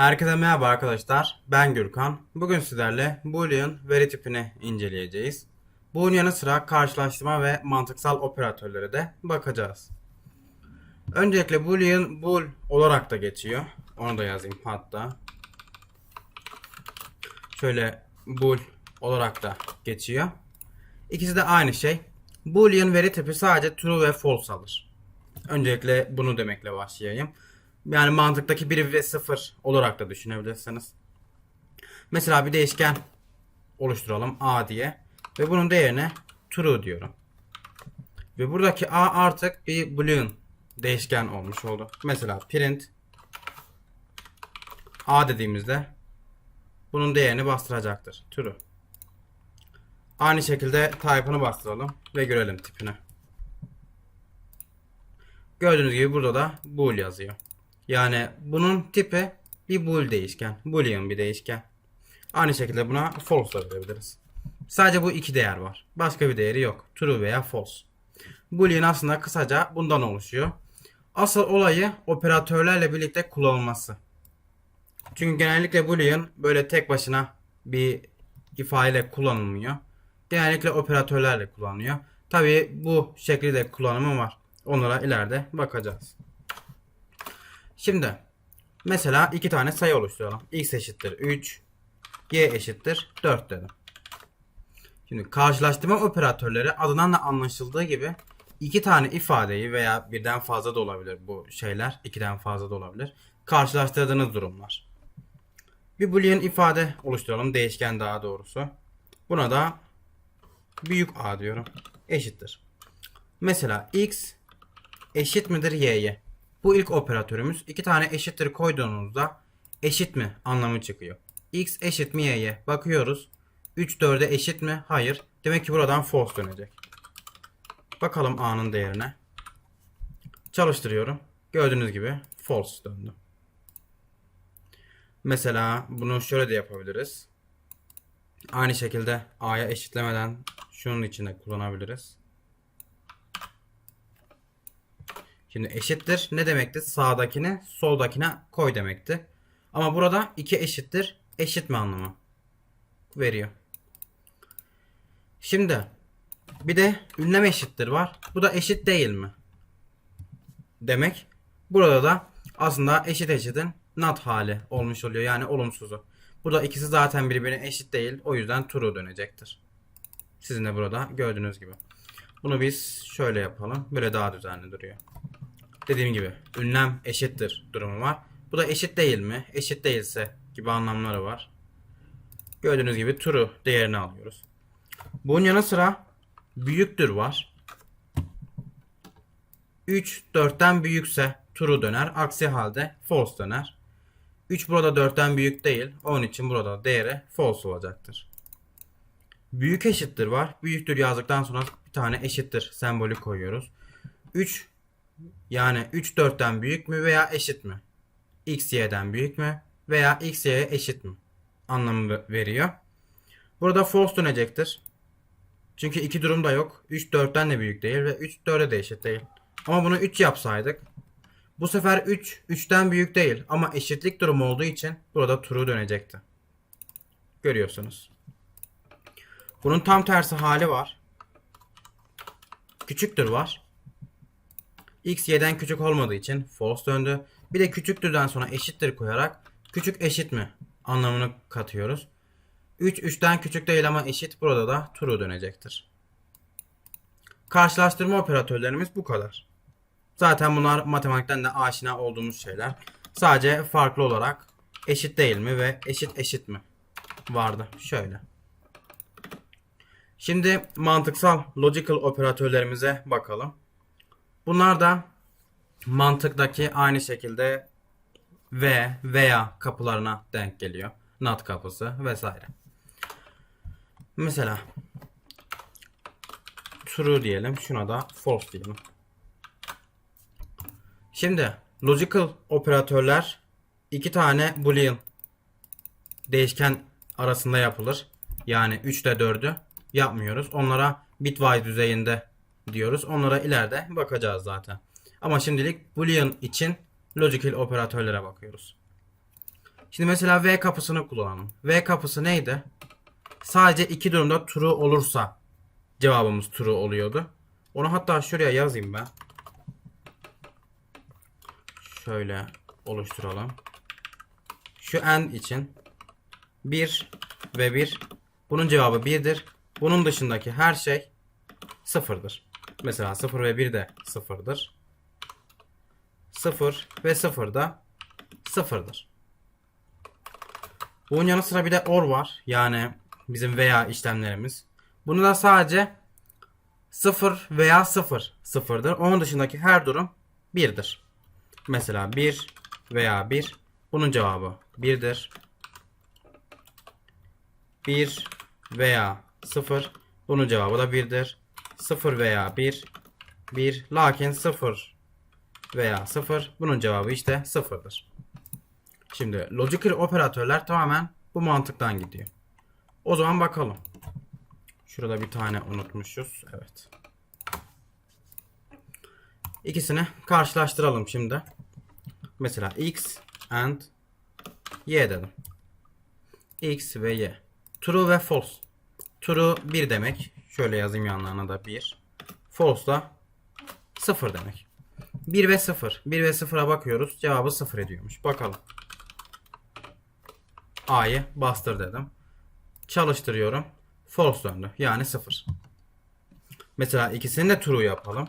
Herkese merhaba arkadaşlar. Ben Gürkan. Bugün sizlerle Boolean veri tipini inceleyeceğiz. Bunun yanı sıra karşılaştırma ve mantıksal operatörlere de bakacağız. Öncelikle Boolean bool olarak da geçiyor. Onu da yazayım hatta. Şöyle bool olarak da geçiyor. İkisi de aynı şey. Boolean veri tipi sadece true ve false alır. Öncelikle bunu demekle başlayayım. Yani mantıktaki 1 ve 0 olarak da düşünebilirsiniz. Mesela bir değişken oluşturalım a diye. Ve bunun değerine true diyorum. Ve buradaki a artık bir boolean değişken olmuş oldu. Mesela print a dediğimizde bunun değerini bastıracaktır. True. Aynı şekilde type'ını bastıralım ve görelim tipini. Gördüğünüz gibi burada da bool yazıyor. Yani bunun tipi bir bool değişken. Boolean bir değişken. Aynı şekilde buna false da. Sadece bu iki değer var. Başka bir değeri yok. True veya false. Boolean aslında kısaca bundan oluşuyor. Asıl olayı operatörlerle birlikte kullanılması. Çünkü genellikle Boolean böyle tek başına bir ifadeyle kullanılmıyor. Genellikle operatörlerle kullanılıyor. Tabii bu şekilde kullanımı var. Onlara ileride bakacağız. Şimdi mesela iki tane sayı oluşturalım. x eşittir 3, y eşittir 4 dedim. Şimdi karşılaştırma operatörleri adından da anlaşıldığı gibi iki tane ifadeyi veya birden fazla da olabilir bu şeyler. ikiden fazla da olabilir. Karşılaştırdığınız durumlar. Bir boolean ifade oluşturalım. Değişken daha doğrusu. Buna da büyük A diyorum. Eşittir. Mesela x eşit midir y'ye? Bu ilk operatörümüz. iki tane eşittir koyduğunuzda eşit mi anlamı çıkıyor. x eşit mi y'ye? Bakıyoruz. 3 4'e eşit mi? Hayır. Demek ki buradan false dönecek. Bakalım a'nın değerine. Çalıştırıyorum. Gördüğünüz gibi false döndü. Mesela bunu şöyle de yapabiliriz. Aynı şekilde a'ya eşitlemeden şunun içinde kullanabiliriz. Şimdi eşittir ne demekti? Sağdakini soldakine koy demekti. Ama burada 2 eşittir eşit mi anlamı veriyor. Şimdi bir de ünlem eşittir var. Bu da eşit değil mi? Demek. Burada da aslında eşit eşitin not hali olmuş oluyor. Yani olumsuzu. Burada ikisi zaten birbirine eşit değil. O yüzden true dönecektir. Sizin de burada gördüğünüz gibi. Bunu biz şöyle yapalım. Böyle daha düzenli duruyor. Dediğim gibi ünlem eşittir durumu var. Bu da eşit değil mi? Eşit değilse gibi anlamları var. Gördüğünüz gibi true değerini alıyoruz. Bunun yanı sıra büyüktür var. 3 4'ten büyükse true döner. Aksi halde false döner. 3 burada 4'ten büyük değil. Onun için burada değeri false olacaktır. Büyük eşittir var. Büyüktür yazdıktan sonra bir tane eşittir sembolü koyuyoruz. 3 yani 3 4'ten büyük mü veya eşit mi? X y'den büyük mü veya x y'ye eşit mi? Anlamı veriyor. Burada false dönecektir. Çünkü iki durum da yok. 3 4'ten de büyük değil ve 3 4'e de eşit değil. Ama bunu 3 yapsaydık bu sefer 3 3'ten büyük değil ama eşitlik durumu olduğu için burada true dönecekti. Görüyorsunuz. Bunun tam tersi hali var. Küçüktür var. X y'den küçük olmadığı için false döndü. Bir de küçüktürden sonra eşittir koyarak küçük eşit mi anlamını katıyoruz. 3 3'ten küçük değil ama eşit burada da true dönecektir. Karşılaştırma operatörlerimiz bu kadar. Zaten bunlar matematikten de aşina olduğumuz şeyler. Sadece farklı olarak eşit değil mi ve eşit eşit mi vardı. Şöyle. Şimdi mantıksal logical operatörlerimize bakalım. Bunlar da mantıktaki aynı şekilde ve veya kapılarına denk geliyor. Not kapısı vesaire. Mesela true diyelim. Şuna da false diyelim. Şimdi logical operatörler iki tane boolean değişken arasında yapılır. Yani 3 ile 4'ü yapmıyoruz. Onlara bitwise düzeyinde diyoruz. Onlara ileride bakacağız zaten. Ama şimdilik boolean için logical operatörlere bakıyoruz. Şimdi mesela V kapısını kullanalım. V kapısı neydi? Sadece iki durumda true olursa cevabımız true oluyordu. Onu hatta şuraya yazayım ben. Şöyle oluşturalım. Şu and için 1 ve 1 bunun cevabı 1'dir. Bunun dışındaki her şey sıfırdır. Mesela 0 ve 1 de sıfırdır. 0 ve 0 da sıfırdır. Bunun yanı sıra bir de or var. Yani bizim veya işlemlerimiz. Bunu da sadece 0 veya 0 sıfırdır. Onun dışındaki her durum 1'dir. Mesela 1 veya 1 bunun cevabı 1'dir. 1 veya 0 bunun cevabı da 1'dir. 0 veya 1 1 lakin 0 veya 0 bunun cevabı işte 0'dır. Şimdi logical operatörler tamamen bu mantıktan gidiyor. O zaman bakalım. Şurada bir tane unutmuşuz. Evet. İkisini karşılaştıralım şimdi. Mesela x and y dedim. x ve y. True ve false. True 1 demek. Şöyle yazayım yanlarına da 1. False da 0 demek. 1 ve 0. 1 ve 0'a bakıyoruz. Cevabı 0 ediyormuş. Bakalım. A'yı bastır dedim. Çalıştırıyorum. False döndü. Yani 0. Mesela ikisini de true yapalım.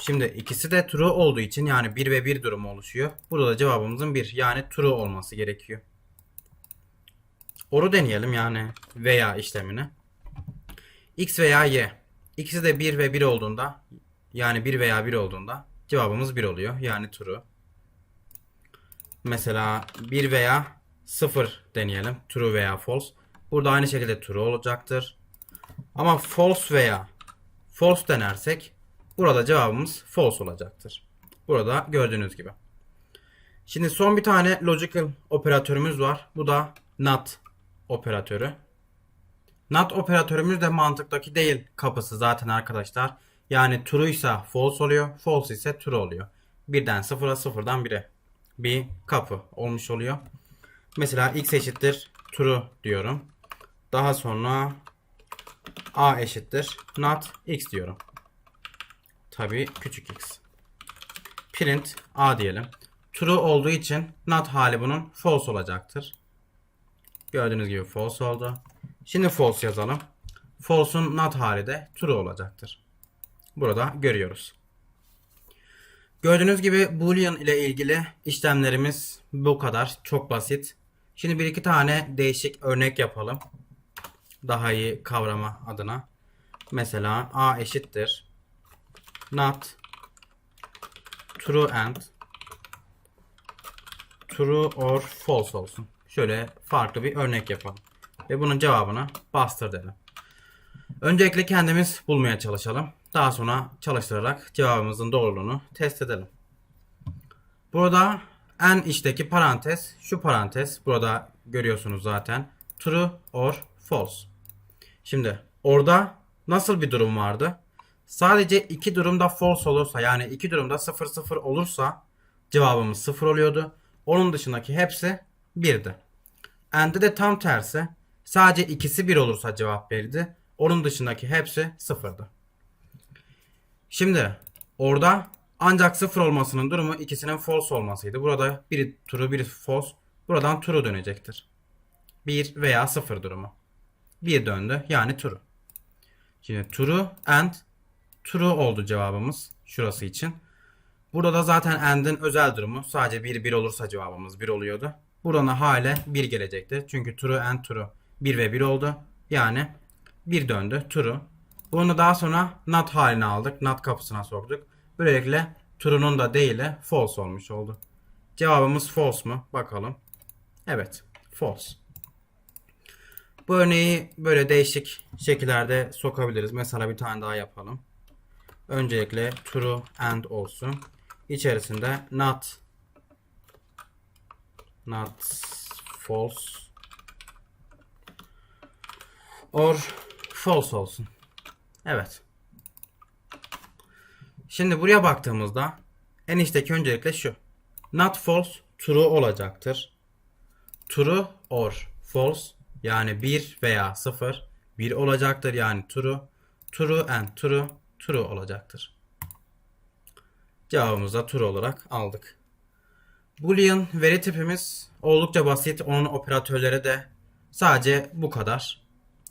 Şimdi ikisi de true olduğu için yani 1 ve 1 durumu oluşuyor. Burada da cevabımızın 1 yani true olması gerekiyor. Oru deneyelim yani veya işlemini. X veya Y. İkisi de 1 ve 1 olduğunda yani 1 veya 1 olduğunda cevabımız 1 oluyor. Yani true. Mesela 1 veya 0 deneyelim. True veya false. Burada aynı şekilde true olacaktır. Ama false veya false denersek burada cevabımız false olacaktır. Burada gördüğünüz gibi. Şimdi son bir tane logical operatörümüz var. Bu da not operatörü. Not operatörümüz de mantıktaki değil kapısı zaten arkadaşlar. Yani true ise false oluyor. False ise true oluyor. Birden sıfıra sıfırdan bire bir kapı olmuş oluyor. Mesela x eşittir true diyorum. Daha sonra a eşittir not x diyorum. Tabi küçük x. Print a diyelim. True olduğu için not hali bunun false olacaktır. Gördüğünüz gibi false oldu. Şimdi false yazalım. False'un not hali de true olacaktır. Burada görüyoruz. Gördüğünüz gibi boolean ile ilgili işlemlerimiz bu kadar. Çok basit. Şimdi bir iki tane değişik örnek yapalım. Daha iyi kavrama adına. Mesela a eşittir not true and true or false olsun. Şöyle farklı bir örnek yapalım. Ve bunun cevabını bastır dedim. Öncelikle kendimiz bulmaya çalışalım. Daha sonra çalıştırarak cevabımızın doğruluğunu test edelim. Burada en içteki parantez şu parantez. Burada görüyorsunuz zaten. True or false. Şimdi orada nasıl bir durum vardı? Sadece iki durumda false olursa yani iki durumda 0 0 olursa cevabımız 0 oluyordu. Onun dışındaki hepsi 1'di. And'de de tam tersi. Sadece ikisi 1 olursa cevap verirdi. Onun dışındaki hepsi 0'dı. Şimdi orada ancak 0 olmasının durumu ikisinin false olmasıydı. Burada biri true biri false. Buradan true dönecektir. 1 veya 0 durumu. 1 döndü yani true. Şimdi true and true oldu cevabımız şurası için. Burada da zaten and'in özel durumu sadece 1 1 olursa cevabımız 1 oluyordu. Buradan da hale 1 gelecekti. Çünkü true and true 1 ve 1 oldu. Yani 1 döndü true. Bunu daha sonra not haline aldık. Not kapısına soktuk. Böylelikle true'nun da değili false olmuş oldu. Cevabımız false mu? Bakalım. Evet. False. Bu örneği böyle değişik şekillerde sokabiliriz. Mesela bir tane daha yapalım. Öncelikle true and olsun. İçerisinde not not false or false olsun. Evet. Şimdi buraya baktığımızda En içteki öncelikle şu. Not false true olacaktır. True or false yani 1 veya 0 1 olacaktır yani true. True and true true olacaktır. Cevabımızı da true olarak aldık. Boolean veri tipimiz oldukça basit. Onun operatörleri de sadece bu kadar.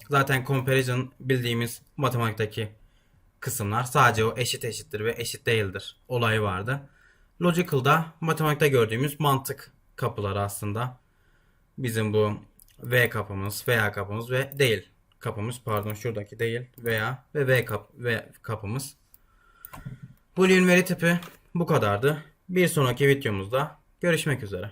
Zaten comparison bildiğimiz matematikteki kısımlar sadece o eşit eşittir ve eşit değildir olayı vardı. Logical'da matematikte gördüğümüz mantık kapıları aslında. Bizim bu V kapımız, veya kapımız ve değil kapımız pardon şuradaki değil veya ve V kap ve kapımız. Boolean veri tipi bu kadardı. Bir sonraki videomuzda görüşmek üzere.